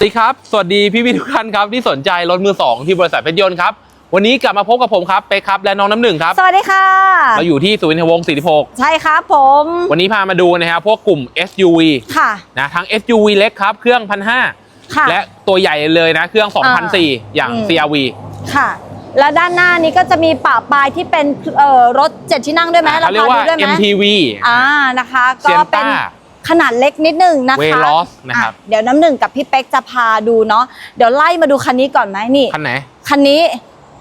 สวัสดีครับ สวัสดีพี่พี่ๆทุกท่านครับที่สนใจรถมือสองที่บริษัทเพชรยนต์ครับ วันนี้กลับมาพบกับผมครับเป๊กครับและน้องน้ำหนึ่งครับ สวัสดีค่ะ เราอยู่ที่สุวินทวงศ์46 ใช่ครับผม วันนี้พามาดูนะครับพวกกลุ่ม SUV ค่ะนะทั้ง SUV เล็กครับ เครื่องพันห้าค่ะ และตัวใหญ่เลยนะ เครื่อง2,004อย่าง อืม CRV ค่ะ แล้วด้านหน้านี้ก็จะมีป่าปลายที่เป็นเอ่อรถเจ็ดที่นั่งด้วยไหมเขาเรียกว่าพดูด้วยไหม MPV อ่านะคะ ก็ Sienna เป็น ขนาดเล็กนิดนึงนะคะ Veloz นะครับอ่เดี๋ยวน้ำหนึ่งกับพี่เป๊กจะพาดูเนาะเดี๋ยวไล่มาดูคันนี้ก่อนไหมนี่คันไหนคันนี้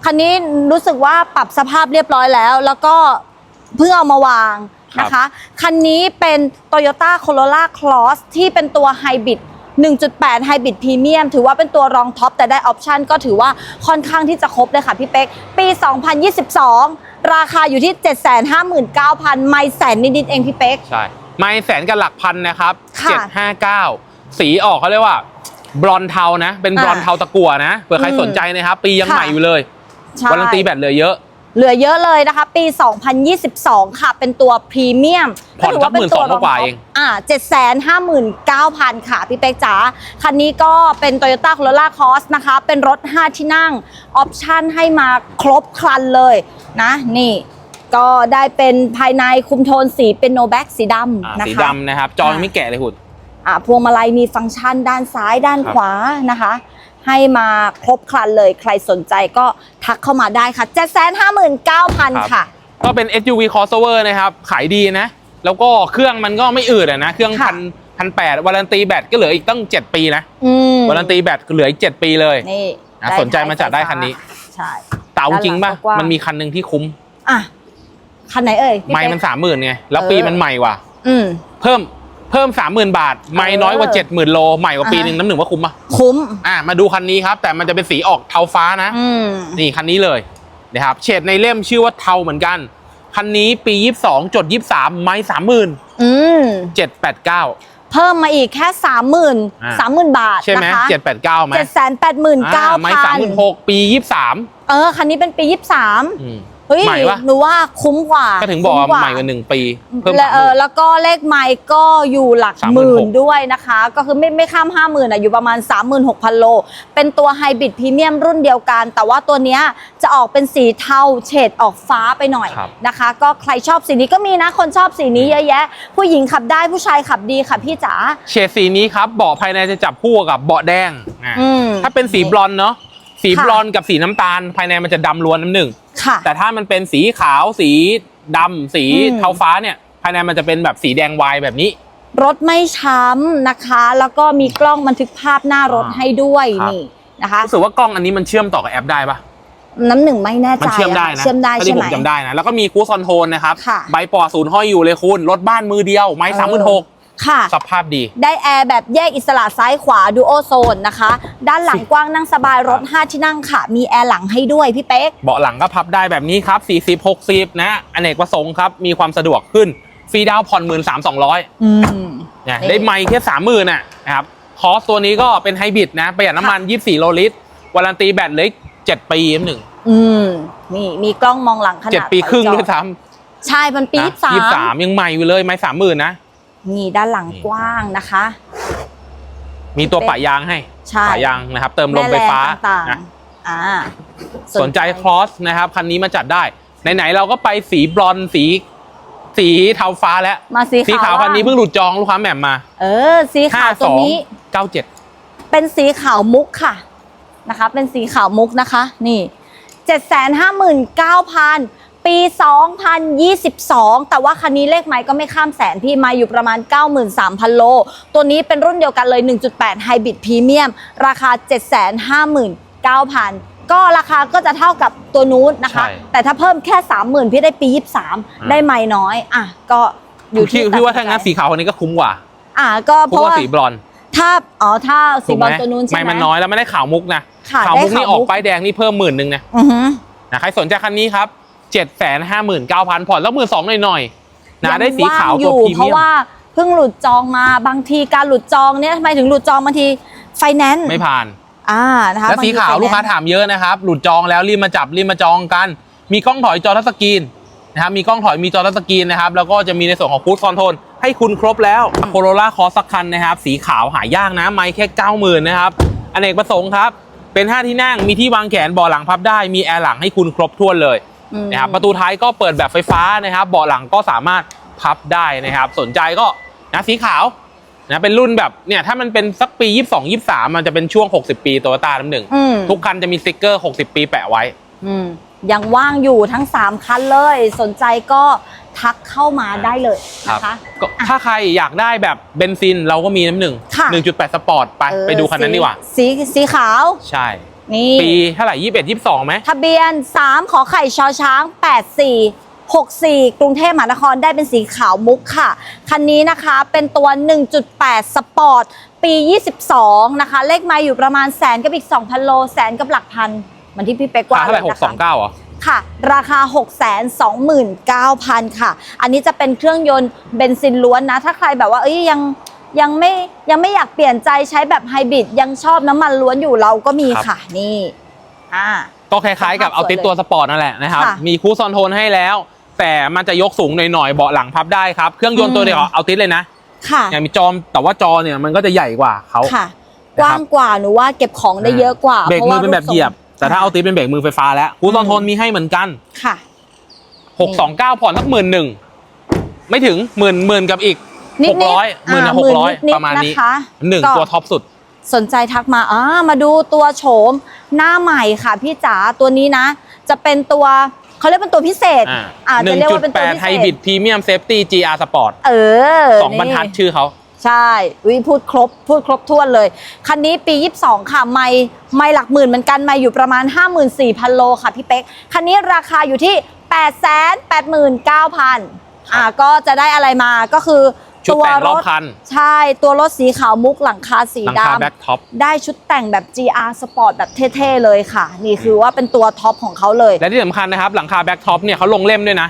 คันนี้รู้สึกว่าปรับสภาพเรียบร้อยแล้ว แล้วก็เพิ่งเอามาวางนะคะ คันนี้เป็น Toyota Corolla Cross ที่เป็นตัวไฮบริด1.8ไฮบริดพรีเมียมถือว่าเป็นตัวรองท็อปแต่ได้ออปชันก็ถือว่าค่อนข้างที่จะครบเลยค่ะพี่เป๊ก ปี 2022 ราคาอยู่ที่ 759,000 ไม่แสนนิดๆเองพี่เป๊ก ใช่ ไม่แสนกับหลักพันนะครับค่ะ759สีออกเขาเรียกว่า บลอนเทานะ เป็นบลอนอ่าเทาตะกั่วนะเผื่อใครอืมสนใจนะครับ ปียังค่ะใหม่อยู่เลยใช่วารันตีแบตเหลือเยอะเหลือเยอะเลยนะคะ ปี 2022 ค่ะ เป็นตัวพรีเมียมผ่อนถืว่าเป็นตัว12,000กว่าเองอ่า759,000ค่ะ พี่เป๊กจ๋า คันนี้ก็เป็น Toyota Corolla Cross นะคะ เป็นรถ 5 ที่นั่ง ออปชั่นให้มาครบครันเลยนะ นี่ ก็ได้เป็นภายในคุมโทนสีเป็นโนแบ็กสีดอ่าำนะสีคะ ดำนะครับ จอยังไม่แกะเลยหุ่นอ่าพวงมาลัยมีฟังก์ชันด้านซ้ายด้านครับ ขวานะคะ ให้มาครบครันเลยใครสนใจก็ทักเข้ามาได้ค่ะ 759,000 ค่ะ ก็เป็น SUV crossover นะครับ ขายดีนะ แล้วก็เครื่องมันก็ไม่อืดอะนะ เครื่องค่ะ พันพันแปดวารันตีแบตก็เหลืออีกตั้ง 7 ปีนะอืมวารันตีแบตเหลืออีก 7 ปีเลย นี่อะได้สนใจมาจัดได้คันนี้ ใช่ เต่าจริงป่ะ ด้านหลังก็กว้าง มันมีคันหนึ่งที่คุ้ม อะ คันไหนเอ่ยพี่ไม่เป๊ก มันสามหมื่นไง แล้วเออปีมันใหม่กว่าอืม เพิ่มเพิ่มสามหมื่นบาท ไม่น้อยกว่าเออเจ็ดหมื่นโล ใหม่กว่าปีอ่าหนึ่งน้ำหนึ่งว่าคุ้มป่ะ คุ้ม อะมาดูคันนี้ครับ แต่มันจะเป็นสีออกเทาฟ้านะ อืม นี่คันนี้เลยนะครับเฉดในเล่มชื่อว่าเทาเหมือนกัน คันนี้ปี 22 จด 23 ไม้ 30,000 อืม 789 เพิ่มมาอีกแค่สามหมื่นอ่า สามหมื่นบาทใช่ไหมนะคะ789ไหมเจ็ดแสนแปดหมื่นเก้าอ่าไม้พัน36 ปี 23เออ คันนี้เป็นปียี่สิบสามอืม เฮ้ยใหม่ปะ หนูว่าคุ้มกว่าก็ถึงบอกว่าคุ้ใหม่กว่าหนึ่งปี เพิ่มและเออ30,000แล้วก็เลขไมค์ก็อยู่หลัก36,000หมื่นด้วยนะคะ ก็คือไม่ไม่ข้ามห้าหมื่นอะอยู่ประมาณ 36,000 โล เป็นตัวไฮบริดพรีเมียมรุ่นเดียวกัน แต่ว่าตัวเนี้ยจะออกเป็นสีเทาเฉดออกฟ้าไปหน่อยครับ นะคะ ก็ใครชอบสีนี้ก็มีนะคนชอบสีนี้เยอะแยะ ผู้หญิงขับได้ผู้ชายขับดีค่ะพี่จ๋าเฉดสีนี้ครับเบาะภายในจะจับคู่กับเบาะแดงอะอืม ถ้าเป็นสีบลอนด์เนาะสีค่ะ บลอนด์กับสีน้ำตาล ภายในมันจะดำล้วนน้ำหนึ่ง ค่ะ แต่ถ้ามันเป็นสีขาวสีดำสีอืมเทาฟ้าเนี่ยภายในมันจะเป็นแบบสีแดงวายแบบนี้รถไม่ช้ำนะคะ แล้วก็มีกล้องบันทึกภาพหน้ารถอ่าให้ด้วยครับนี่นะคะรู้สึกว่ากล้องอันนี้มันเชื่อมต่อกับแอปได้ปะน้ำหนึ่งไม่แน่ใจมันเชื่อมได้อะนะเชื่อมได้ถ้าใช่ที่ไหผมมจำได้นะแล้วก็มีคูสคอนโทรลนะครับค่ะใบปอศูนย์ห้อยอยู่เลยคุณรถบ้านมือเดียวไม้เออสามหมื่นหก ค่ะ สภาพดี ได้แอร์แบบแยกอิสระซ้ายขวาดูโอโซนนะคะ ด้านหลังกว้างนั่งสบายรถ 5 ที่นั่งค่ะ มีแอร์หลังให้ด้วยพี่เป๊ก เบาะหลังก็พับได้แบบนี้ครับ 40 60 นะอเนกประสงค์ครับ มีความสะดวกขึ้นฟรีดาวน์ผ่อนหมื่นสามสองร้อยอืมเนี่ยนี่ได้ไมค์แค่สามหมื่นน่ะนะครับคอสตัวนี้ก็เป็นไฮบริดนะประหยัดน้ำมัน24โลลิตรวารันตีแบตเหลย7ปีหนึ่งอืมนี่มีกล้องมองหลังขนาดเจ็ดปีครึ่งถอด้วยซ้ใช่มันำปีนะยี่สามยี่สามยังใหม่อยู่เลยไม้สามหมื่นนะ นี่ด้านหลังกว้างนะคะ มีตัวปะยางให้ใช่ปะยางนะครับ เติมลมไฟฟ้าแม่แรงต่างนะๆอ่าสนใจครอสนะครับ คันนี้มาจัดได้ ไหนๆเราก็ไปสีบลอนด์สี สีเทาฟ้าแล้วมาสีสีขาวคันนี้บ้งเพิ่งหลุดจองลูกค้าแหม่มมา เออ สีขาวตัวนี้52 97เป็นสีขาวมุกค่ะนะคะ เป็นสีขาวมุกนะคะ นี่759,000 ปี 2022 แต่ว่าคันนี้เลขไม้ก็ไม่ข้ามแสนพี่ไมาอยู่ประมาณ 93,000 โล ตัวนี้เป็นรุ่นเดียวกันเลย 1.8ไฮบริดพรีเมียมราคา 759,000ก็ราคาก็จะเท่ากับตัวนู้นนะคะใช่แต่ถ้าเพิ่มแค่ 30,000 พี่ได้ปี 23 ได้ไม้น้อย อะ ก็อยู่ที่พี่พี่ว่าตัดถ้างั้นสีขาวคนนี้ก็คุ้มกว่า อะก็เพคุ้มราะกว่าว่าสีบลอนด์ถ้าอ๋อถ้าสีถูกบอไหลมตัวนู้นใช่ไม่ไหมมันน้อยแล้วไม่ได้ขาวมุกนะค่ะขาวมุกได้นี่ขาวออกมุกป้ายแดงนี่เพิ่มหมื่นหนึ่งนะอือหือนะใครสนใจคันนี้ครับ เจ็ดแสนห้าหมื่นเก้าพันผ่อนแล้วหมื่นสองหน่อยๆนะยังได้สีขาวงอตัวยู่พรีเพเมีราะยมว่าเพิ่งหลุดจองมาบางทีการหลุดจองเนี่ยทำไมถึงหลุดจองบางทีไฟแนนซ์ไม่ผ่านอ่านะคะแล้วสีขาวบงทีลูกค้าไฟแนนซ์ถามเยอะนะครับ หลุดจองแล้วรีบมาจับรีบมาจองกัน มีกล้องถอยจอทัชสกรีนนะครับมีกล้องถอยมีจอทัชสกรีนนะครับแล้วก็จะมีในส่วนของคูดคอนโทรลให้คุณครบแล้วโคโรล่าคอสักคันนะครับ สีขาวหายากนะ ไม่แค่90,000นะครับอเนกประสงค์ครับ เป็นห้าที่นั่งมีที่วางแขนเบาะหลังพับได้มีแอร์หลังให้คุณครบถ้วนเลยอืม นะครับประตูท้ายก็เปิดแบบไฟฟ้านะครับ เบาะหลังก็สามารถพับได้นะครับ สนใจก็นะสีขาวนะเป็นรุ่นแบบเนี่ยถ้ามันเป็นสักปี 22 23 มันจะเป็นช่วง 60 ปีโตโยต้าน้ำหนึ่งอืมทุกคันจะมีสติ๊กเกอร์ 60 ปีแปะไว้อืมยังว่างอยู่ทั้ง 3 คันเลย สนใจก็ทักเข้ามาได้เลยนะคะก็ถ้าใครอยากได้แบบเบนซินเราก็มีน้ำหนึ่งค่ะ1.8 สปอร์ตไปเออไปดูคันนั้นดีกว่า สีสีขาวใช่ นี่ปีเท่าไหร่21 22ไหมทะเบียน 3 ขอไข่ชอช้าง 84 64 กรุงเทพมหานครได้เป็นสีขาวมุกค่ะ คันนี้นะคะเป็นตัว 1.8 สปอร์ต ปี 22 นะคะ เลขไมาอยู่ประมาณแสนกับอีก 2,000 โล แสนกับหลักพันเหมือนที่พี่เป๊กว่าค่าเท่าไหร่เลยนะคะ629เหรอค่ะ ราคา 629,000 ค่ะ อันนี้จะเป็นเครื่องยนต์เบนซินล้วนนะ ถ้าใครแบบว่าเอ้ยยัง ยังไม่ยังไม่อยากเปลี่ยนใจใช้แบบไฮบริดยังชอบน้ำมันล้วนอยู่เราก็มีครับค่ะนี่อ่า ก็คล้ายๆกับเอาติดตัวสปอร์ตนั่นแหละนะครับ ค่ะมีคูซอนโทนให้แล้ว แต่มันจะยกสูงหน่อยๆเบาะหลังพับได้ครับ เครื่องยนต์ตัวเดียวกับเอาติดเลยนะ ค่ะอย่างมีจอมแต่ว่าจอเนี่ยมันก็จะใหญ่กว่าเขา ค่ะนะครับกว้างกว่าหนูว่าเก็บของได้เยอะกว่าเบรกมือเป็นแบบเหยียบ แต่ถ้าเอาติติดเป็นเบรกมือไฟฟ้าแล้วคูซอนโทนมีให้เหมือนกัน ค่ะ 629 ผ่อนสักหมื่นหนึ่งไม่ถึงหมื่นหมื่นกับอีก นิดหกๆร้อยหมื่นกับาหกร้อยนิดๆประมาณนี้นะคะหนึ่งก็ ตัวท็อปสุด สนใจทักมาอ่ามาดูตัวโฉมหน้าใหม่ค่ะพี่จ๋าตัวนี้นะ จะเป็นตัวเขาเรียกเป็นตัวพิเศษอ่าอ่าหจะนึ่งเรียกจุดว่าเป็นแปตัวดพิไฮเศบริษดพรีเมียมเซฟตี้ GR Sport เออสองบรรทัดนี่ ชื่อเขา ใช่วิพูดครบ พูดครบถ้วนเลย คันนี้ปี 22 ค่ะ ไม่ไม่หลักหมื่นเหมือนกัน ไม่อยู่ประมาณ 54,000 โลค่ะพี่เป๊ก คันนี้ราคาอยู่ที่ 889,000อ่าก็จะได้อะไรมาก็คือ ชุดตัวแต่งรรอบถคัน ใช่ตัวรถสีขาวมุกหลังคาสีหลังดคาแบ็คท็อปำได้ชุดแต่งแบบ GR Sport แบบเท่ๆเลยค่ะ นี่คือว่าเป็นตัวท็อปของเขาเลย และที่สำคัญนะครับ หลังคาแบ็คท็อปเนี่ยเขาลงเล่มด้วยนะ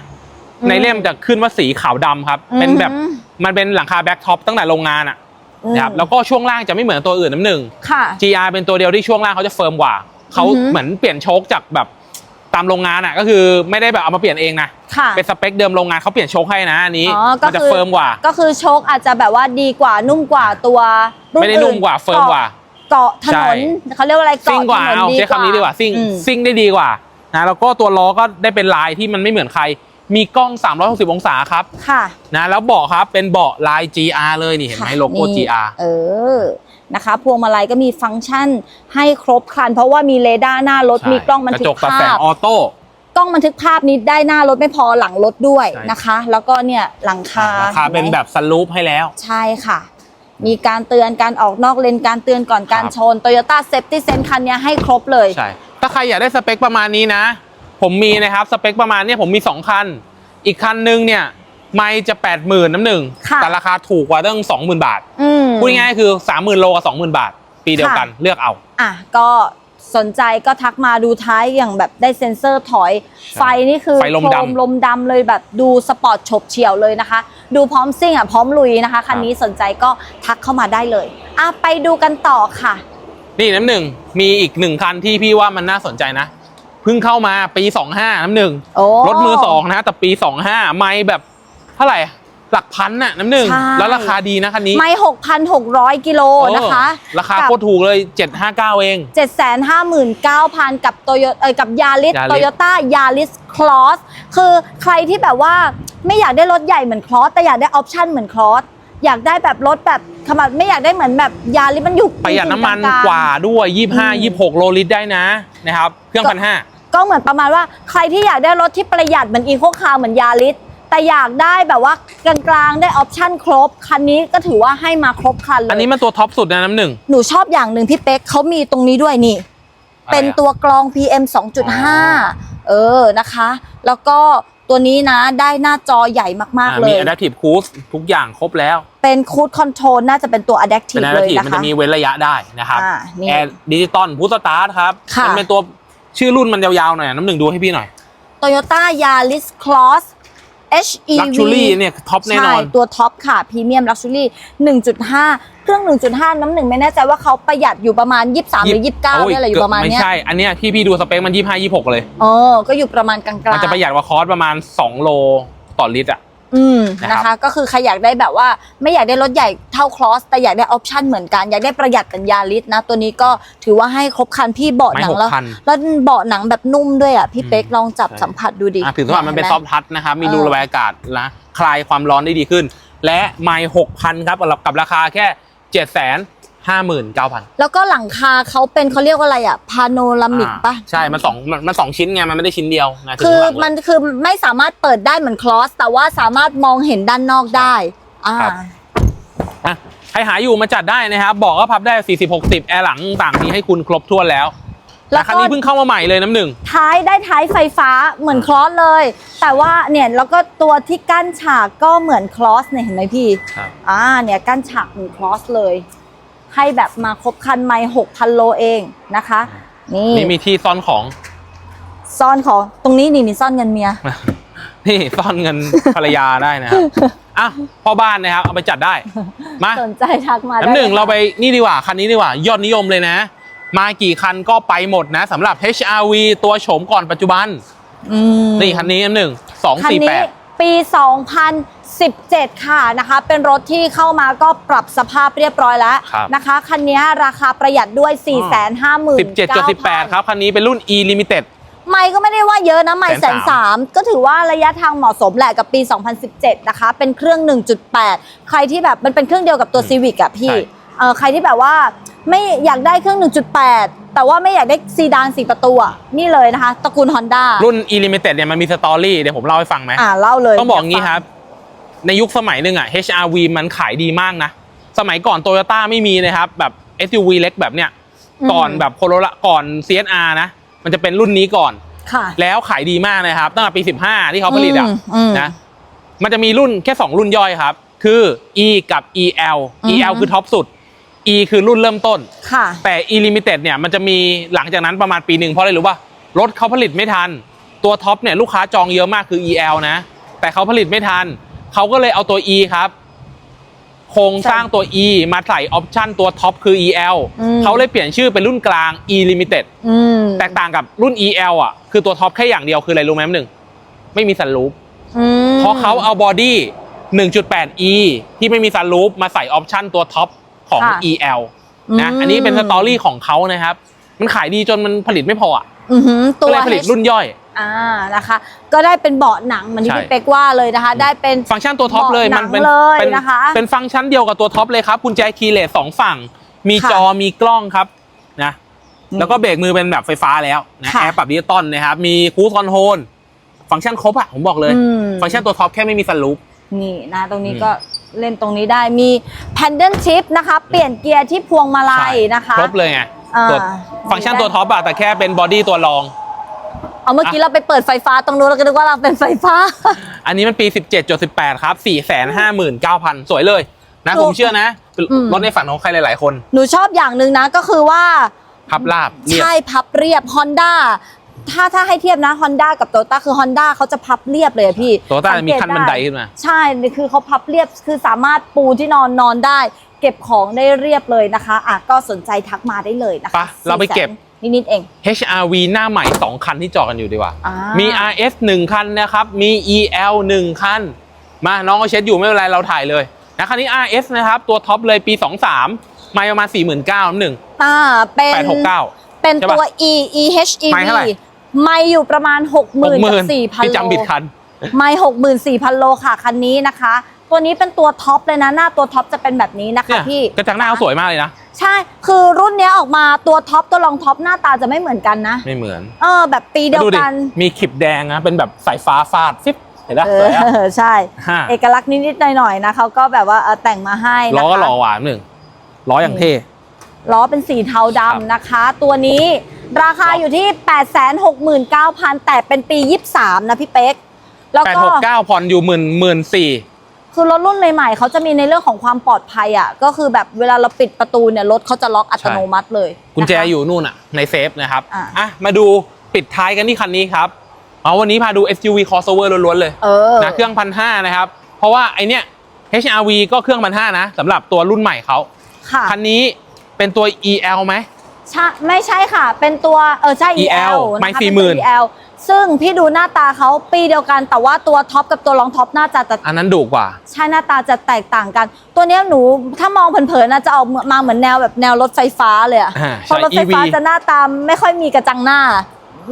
อืมในเล่มจะขึ้นว่าสีขาวดำครับ อืม เป็นแบบมันเป็นหลังคาแบ็คท็อปตั้งแต่โรงงานอะนะครับอืมแล้วก็ช่วงล่างจะไม่เหมือนตัวอื่นน้ำหนึ่ง ค่ะ GR เป็นตัวเดียวที่ช่วงล่างเขาจะเฟิร์มกว่า เขาอือหือ เหมือนเปลี่ยนโชคจากแบบ ตามโรงงานอะก็คือไม่ได้แบบเอามาเปลี่ยนเองนะค่ะเป็นสเปคเดิมโรงงานเขาเปลี่ยนโชคให้นะอันนี้อ๋อก็มันจะคือเฟิร์มกว่า ก็คือโชคอาจจะแบบว่าดีกว่านุ่มกว่าตัวรุ่นไม่ได้นุ่มกว่าอื่เฟิร์มกว่าเกาะถใช่นนเขาเรียกว่าอะไรซิ่งเกาะกว่าถนนเอาดีใช้คำนี้ดีกว่าซิ่งอืมซิ่งได้ดีกว่านะแล้วก็ตัวล้อก็ได้เป็นลายที่มันไม่เหมือนใคร มีกล้อง 360 องศาครับค่ะนะแล้วเบาะครับเป็นเบาะลาย GR เลยนี่เห็นไหมค่ะโลโก้นี่ GR เออ นะคะ พวงมาลัยก็มีฟังก์ชันให้ครบครัน เพราะว่ามีเรดาร์หน้ารถใช่มีกล้องบันทึกระจกกตัดแสภางพออโต้กล้องบันทึกภาพนี้ได้หน้ารถไม่พอหลังรถด้วยใช่นะคะ แล้วก็เนี่ยหลังคาราคาเป็นแบบสลูปให้แล้ว ใช่ค่ะ มีการเตือนการออกนอกเลนการเตือนก่อนการครับชน Toyota Safety Sense คันเนี้ยให้ครบเลยใช่ถ้าใครอยากได้สเปคประมาณนี้นะ ผมมีนะครับสเปคประมาณเนี้ยผมมี 2 คัน อีกคันนึงเนี่ย ไม่จะ8 0,000น้ำหนึ่งค่ะแต่ราคาถูกกว่าตั้ง20,000บาทอืมพูดง่ายๆคือ30,000โลกับ20,000บาท ปีเดียวกันเลือกเอา อะก็สนใจก็ทักมาดูท้ายอย่างแบบได้เซ็นเซอร์ถอย ไฟนี่คือไฟลมดำโครลมดำเลยแบบดูสปอร์ตฉบเฉี่ยวเลยนะคะ ดูพร้อมซิ่งอะพร้อมลุยนะคะคันนี้สนใจก็ทักเข้ามาได้เลยอะไปดูกันต่อค่ะ นี่น้ำหนึ่งมีอีกหนึ่งคันที่พี่ว่ามันน่าสนใจนะเพิ่งเข้ามาปี 25น้ำหนึ่งโอ้รถมือสองนะแต่ปี 25 ไม่แบบเท่าไหร่หลักพันน่ะน้ำหนึ่ง ใช่ แล้วราคาดีนะคันนี้ไม่หกพันหกร้อยกิโลนะคะเออราคาโคตรถูกเลย 759 เองเจ็ดแสนห้าหมื่นเก้าพันกับโตโยเอยกับยาริส Yaris โตโยต้ายาริสคลอสคือใครที่แบบว่าไม่อยากได้รถใหญ่เหมือนคลอสแต่อยากได้ออปชั่นเหมือนคลอสอยากได้แบบรถแบบขนาดไม่อยากได้เหมือนแบบยาริสมันอยู่ประหยัดน้ำมันกลงๆกว่าด้วยอืม25 26 โลลิตรได้นะนะครับ เครื่องพันห้า ก็เหมือนประมาณว่าใครที่อยากได้รถที่ประหยัดเหมือนอีโคคาร์เหมือนยาริส แต่อยากได้แบบว่ากลางๆได้ออปชั่นครบ คันนี้ก็ถือว่าให้มาครบคันเลยอันนี้มันตัวท็อปสุดนะน้ำหนึ่งหนูชอบอย่างหนึ่งพี่เป๊กเขามีตรงนี้ด้วยนี่อะไรอะเป็นตัวกรอง PM 2.5 เออนะคะ แล้วก็ตัวนี้นะได้หน้าจอใหญ่มากอ่าๆเลมีย Adaptive Cruise ทุกอย่างครบแล้ว เป็นคูดคอนโทรลน่าจะเป็นตัวเป็น Adaptive เลย Adaptive นะมันคะจะมีเว้นระยะได้นะครับอ่านี่แอร์ดิจิตอลพุทสตาร์ทครับค่ะมัเป็นตัวชื่อรุ่นมันยาวๆหน่อยน้ำหนึ่งดูให้พี่หน่อย Toyota Yaris Cross HEV Luxury เนี่ยท็อปแน่นอน ใช่ ตัวท็อปค่ะพรีเมียมลักชัวรี่1.5 เครื่อง 1.5 น้ำหนึ่งไม่แน่ใจว่าเขาประหยัดอยู่ประมาณ 23 หรือ 29เนี่ยแหละอยู่ประมาณไม่เนี้ยใช่ อันเนี้ยพี่พี่ดูสเปคมัน 25 26 เลย เออก็อยู่ประมาณกลางๆ มันจะประหยัดกว่าคอร์สประมาณ 2 โลต่อลิตรอะ อืมนะครับนะคะ ก็คือใครอยากได้แบบว่าไม่อยากได้รถใหญ่เท่าคลอส แต่อยากได้ออปชันเหมือนกัน อยากได้ประหยัดเป็นยาลิสนะ ตัวนี้ก็ถือว่าให้ครบครันพี่เบาะหนังแล้วไม่หกพันแล้วเบาะหนังแบบนุ่มด้วยอะพี่เป๊กอืมลองจับใช่ สัมผัสดูดิอะถือว่ามันเป็นซห็อไหฟทัชนะครับ มีเออ รูระบายอากาศนะคลายความร้อนได้ดีขึ้น และไม่หกพันครับกับราคาแค่เจ็ดแสน ห้าหมื่นเก้าพันแล้วก็หลังคาเขาเป็นเขาเรียกว่าอะไรอะพาโนรามิกปะใช่มันสองมันมันสองชิ้นไงมันไม่ได้ชิ้นเดียวนะถึงคือข้างหลังเลย มันคือไม่สามารถเปิดได้เหมือนคลอส แต่ว่าสามารถมองเห็นด้านนอกได้อ่าครับ อะใครหาอยู่มาจัดได้นะครับ บอกก็พับได้ 40 60 แอร์หลังต่างมีให้คุณครบถ้วนแล้วแล้แต่วก็คันนี้เพิ่งเข้ามาใหม่เลยน้ำหนึ่ง ท้ายได้ท้ายไฟฟ้าเหมือนคลอสเลย แต่ว่าเนี่ยแล้วก็ตัวที่กั้นฉากก็เหมือนคลอสเนี่ยเห็นไหมพี่ครับ อ่าเนี่ยกั้นฉากเหมือนคลอสเลย ให้แบบมาครบคันไม่หกพันโลเองนะคะ นี่นี่มีที่ซ่อนของซ่อนของตรงนี้นี่นี่ซ่อนเงินเมีย นี่ซ่อนเงินภรรยาได้นะครับอะพ่อบ้านนะครับเอาไปจัดได้มาสนใจทักมาได้น้ำหนึ่งลยเราไปนี่ดีกว่าคันนี้ดีกว่ายอดนิยมเลยนะ มากี่คันก็ไปหมดนะสำหรับ HRV ตัวโฉมก่อนปัจจุบันอืมนี่คันนี้น้ำหนึ่งสองคันสี่แปนี้ดปี 2017 ค่ะนะคะ เป็นรถที่เข้ามาก็ปรับสภาพเรียบร้อยแล้วครับนะคะ คันนี้ราคาประหยัดด้วย 4 5 0 0 0 0สิบเจ็ดจุดสิบแปดครับ คันนี้เป็นรุ่น E Limited ไม่ก็ไม่ได้ว่าเยอะนะไม่แสแสนนสาสามมก็ถือว่าระยะทางเหมาะสมแหละกับปี 2017 นะคะ เป็นเครื่อง 1.8 ใครที่แบบมันเป็นเครื่องเดียวกับตัวอืม Civic อะพี่ใช่เออใครที่แบบว่าไม่อยากได้เครื่อง 1.8 แต่ว่าไม่อยากได้ซีดานสี่ประตูอะนี่เลยนะคะตระกูล Honda รุ่น E Limited เนี่ยมันมีสตอรี่เดี๋ยวผมเล่าให้ฟังไหมอ่าเล่าเลยต้องบอกงี้ครับ ในยุคสมัยหนึ่งอะ HRV มันขายดีมากนะ สมัยก่อนโตโยต้าไม่มีนะครับ แบบ SUV เล็กแบบเนี้ยก่อนแบบโคโรล่าก่อน CSR นะ มันจะเป็นรุ่นนี้ก่อนค่ะแล้วขายดีมากนะครับ ตั้งแต่ปี 15 ที่เขาผลิตอะอืมอืมนะมันจะมีรุ่นแค่ 2 รุ่นย่อยครับ คือ E กับ EL อือฮึ EL คือท็อปสุด E คือรุ่นเริ่มต้นค่ะแต่ e limited เนี่ยมันจะมีหลังจากนั้นประมาณปีหนึ่งเพราะอะไรรู้ป่ะรถเขาผลิตไม่ทัน ตัวท็อปเนี่ยลูกค้าจองเยอะมากคือ EL นะ แต่เขาผลิตไม่ทัน เขาก็เลยเอาตัว E ครับโครงสร้างตัว E มาใส่ออปชั่นตัวท็อปคือ EL อืมเขาเลยเปลี่ยนชื่อเป็นรุ่นกลาง E limited อืมแตกต่างกับรุ่น EL อะ คือตัวท็อปแค่อย่างเดียวคืออะไรรู้ไหมน้ำหนึ่ง ไม่มีสันลูปอืมเพราะเขาเอาบอดี้ 1.8e ที่ไม่มีซันรูปมาใส่ออปชั่นตัวท็อปของค่ะ EL นะอืมอันนี้เป็นสตอรี่ของเขานะครับ มันขายดีจนมันผลิตไม่พออะอือหือก็ตัวเลยผลิต H รุ่นย่อย อ่านะคะ ก็ได้เป็นเบาะหนังเหมือนที่ใช่พี่เป๊กว่าเลยนะคะ ได้เป็นฟังก์ชันตัวท็อปเลยเบาะหนัมันงเป็นเลยเป็นนะคะเป็นฟังก์ชันเดียวกับตัวท็อปเลยครับกุญแจคีย์เลสสองฝั่ง มีค่ะจอมีกล้องครับนะอืมแล้วก็เบรกมือเป็นแบบไฟฟ้าแล้วนะค่ะแอร์ปรับดิจิตอลนะครับมีคูสคอนโทรลฟังก์ชันครบอะผมบอกเลยอืมฟังก์ชันตัวท็อปแค่ไม่มีซันรูปนี่นะตรงนี้อืมก็เล่นตรงนี้ได้มี pendant shift นะคะ เปลี่ยนเกียร์ที่พวงมาลัยนะคะ ครบเลยไงอ่าตัวฟังก์ชันตัวท็อปอะแต่แค่เป็นบอดี้ตัวรอง เอาเมื่อกี้เราไปเปิดไฟฟ้าตรงนู้นเราก็นึกว่าเราเป็นไฟฟ้า อันนี้มันปี 17.18 ครับ 459,000 สวยเลยนะถูกผมเชื่อนะเป็นอืมรถในฝันของใครหลาย ๆ คน หนูชอบอย่างหนึ่งนะก็คือว่า พับลาบเรียบใช่พับเรียบ Honda ถ้าถ้าให้เทียบนะ Honda กับ Toyota คือ Honda เขาจะพับเรียบเลยอะพี่โตโยต้าสังมีเกตขั้นบันไดขึ้นมา ใช่ คือเขาพับเรียบคือสามารถปูที่นอนนอนได้ เก็บของได้เรียบเลยนะคะอะก็สนใจทักมาได้เลยนะคะไปเราไปเก็บ400,000นิดๆเอง HRV หน้าใหม่ 2 คันที่จอกันอยู่ดีกว่าอ่า มี RS 1 คันนะครับ มี EL 1 คัน มาน้องก็เช็ดอยู่ไม่เป็นไรเราถ่ายเลยนะคันนี้ RS นะครับ ตัวท็อปเลยปี 23 ไม่ประมาณ 49,000หนึ่งอ่าเป็น869 เป็นใช่ตัวปะ E E H E ไมค์ V เท่าไหร่ไม่อยู่ประมาณ 60,000 กับ4,000 60,000ที่โลจำผิดคันไม่ 64,000 โลค่ะ คันนี้นะคะ ตัวนี้เป็นตัวท็อปเลยนะหน้าตัวท็อปจะเป็นแบบนี้นะคะเนี่ยพี่กระจังหน้าเขาสวยมากเลยนะ ใช่คือรุ่นเนี้ยออกมาตัวท็อปตัวรองท็อปหน้าตาจะไม่เหมือนกันนะ ไม่เหมือน เออ แบบปีเดียวดูดิกัน มีขีบแดงนะเป็นแบบสายฟ้าฟาดฟิปเห็นปะเอสวยอะอใช่ฮะเอกลักษณ์นิดๆหน่อยๆนะเขาก็แบบว่าเออแต่งมาให้นะคะล้อก็หล่อหวานหนึ่งล้ออย่างเท่ล้อเป็นสีเทาครับดำนะคะ ตัวนี้ราคาอยู่ที่ 869,000แต่เป็นปี 23 นะพี่เป๊กแล้วแปดก็หกเก้าผ่อนอยู่หมื่นหมื่นสี่ คือรถรุ่นใหม่ๆเขาจะมีในเรื่องของความปลอดภัยอะก็คือแบบเวลาเราปิดประตูเนี่ยรถเขาจะล็อกอัตโนมัติเลยกุญแจนะคะอยู่นู่นอะในเซฟนะครับอะอะมาดูปิดท้ายกันที่คันนี้ครับเอาวันนี้พาดู SUV crossover ล้วนๆเลยเออนะเครื่องพันห้านะครับ เพราะว่าไอเนี้ย HRV ก็เครื่องพันห้านะสำหรับตัวรุ่นใหม่เขาค่ะคันนี้เป็นตัว EL ไหมใช่ไม่ใช่ค่ะ เป็นตัวเออใช่ EL EL ไม่นะคะ40,000เป็นตัว EL ซึ่งพี่ดูหน้าตาเขาปีเดียวกัน แต่ว่าตัวท็อปกับตัวรองท็อปน่าจะแต่อันนั้นดุกว่า ใช่หน้าตาจะแตกต่างกัน ตัวเนี้ยหนูถ้ามองเผินๆนะจะออกมาเหมือนแนวแบบแนวรถไฟฟ้าเลยอะอ่าเพราะใช่รถไฟฟ้า EV จะหน้าตาไม่ค่อยมีกระจังหน้า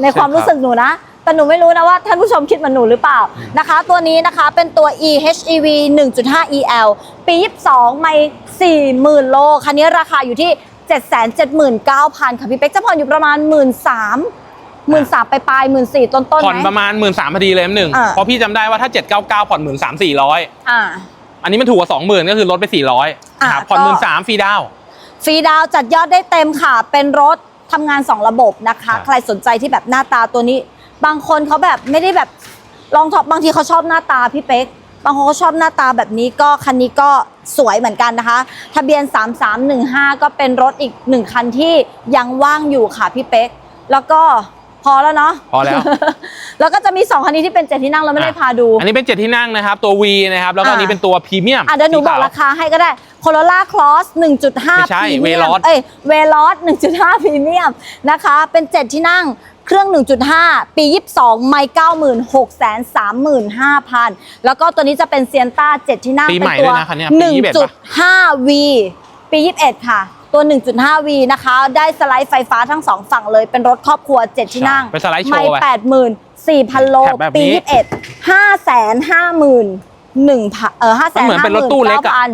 ในความใช่ครับรู้สึกหนูนะ แต่หนูไม่รู้นะว่าท่านผู้ชมคิดเหมือนหนูหรือเปล่านะคะ ตัวนี้นะคะเป็นตัว eHEV 1.5 EL ปี 22 ไม่ 40,000 โล คันนี้ราคาอยู่ที่ 779,000 ค่ะพี่เป๊กจะผ่อนอยู่ประมาณ 1 3 0 0 0 1 3 0 0ไปปลายๆ14,000ต้นๆผ่อนไหมประมาณหมื่นสามพอดีเลยหนึ่งอ่าเพราะพี่จำได้ว่าถ้าเจ็ดเก้าเก้าผ่อนหมื่นสามสี่ร้อยอ่าอันนี้มันถูกกว่าสองหมื่นก็คือลดไปสี่ร้อยอ่าครับผ่อนก็หมื่นสามฟรีดาวน์ฟรีดาวน์จัดยอดได้เต็มค่ะ เป็นรถทำงาน2ระบบนะคะครับใครสนใจที่แบบหน้าตาตัวนี้ บางคนเขาแบบไม่ได้แบบลองท็อปบางทีเขาชอบหน้าตาพี่เป๊กบางคนเขาชอบหน้าตาแบบนี้ก็คันนี้ก็สวยเหมือนกันนะคะ ทะเบียน 3315 ก็เป็นรถอีกหนึ่งคันที่ยังว่างอยู่ค่ะพี่เป๊ก แล้วก็พ อแล้วเนาะพอแล้ว แล้วก็จะมี 2 คันนี้ที่เป็นเจ็ดที่นั่งเราไม่ได้พาดู อันนี้เป็นเจ็ดที่นั่งนะครับ ตัว V นะครับ แล้วก็อันนี้อ่าเป็นตัวพรีเมียมอะเดี๋ยวหนูบอกราคาให้ก็ได้ Corolla Cross 1.5ไม่ใช่พรีเมียม Veloz เอ้ย Veloz 1.5 พรีเมียมนะคะ เป็น 7 ที่นั่งเครื่อง 1.5 ปี 22 ไม่96 35,000 แล้วก็ตัวนี้จะเป็นเซียนต้า7ที่นั่งปีเป็ใหม่นตัวด้วยนะคันเนี้ยปี21ปะ 1.5V ปี 21 ค่ะ ตัว 1.5V นะคะ ได้สไลด์ไฟฟ้าทั้งสองฝั่งเลย เป็นรถครอบครัว 7 ที่นั่งใช่เป็นสไลด์โชว์ไม่ไป84,000โลแถบแบบปีนี้21 550,000หนึ่งพันเออห้าแสมันนเหมือนห้าเป็นหรถมื่นตู้เล็กเก้าอะพัน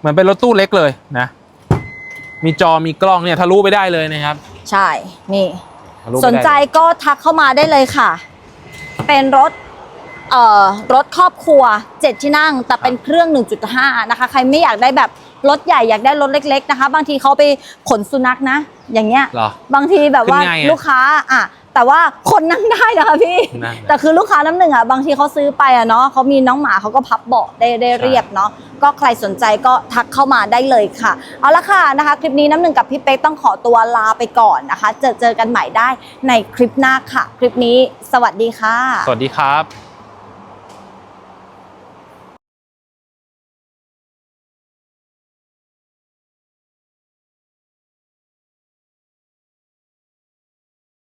เหมือนเป็นรถตู้เล็กเลยนะ มีจอมีกล้องเนี่ยทะลุไปได้เลยนะครับ ใช่ นี่ทะลุไปสนใจได้ก็ทักเข้ามาได้เลยค่ะ เป็นรถเอ่อรถครอบครัว 7 ที่นั่ง แต่เป็นเครื่อง 1.5 นะคะ ใครไม่อยากได้แบบ รถใหญ่อยากได้รถเล็ก ๆนะคะ บางทีเขาไปขนสุนัขนะ อย่างเงี้ยเหรอ บางทีแบบว่าขึ้นง่ายไงลูกค้าอะแต่ว่าคนนั่งได้นะคะพี่ นั่งได้แต่คือลูกค้าน้ำหนึ่งอะบางทีเขาซื้อไปอะเนาะเขามีน้องหมาเขาก็พับเบาะได้ได้เรียบเนาะก็ใครสนใจก็ทักเข้ามาได้เลยค่ะ เอาละค่ะนะคะ คลิปนี้น้ำหนึ่งกับพี่เป๊กต้องขอตัวลาไปก่อนนะคะ เจอเจอกันใหม่ได้ในคลิปหน้าค่ะ คลิปนี้สวัสดีค่ะ สวัสดีครับ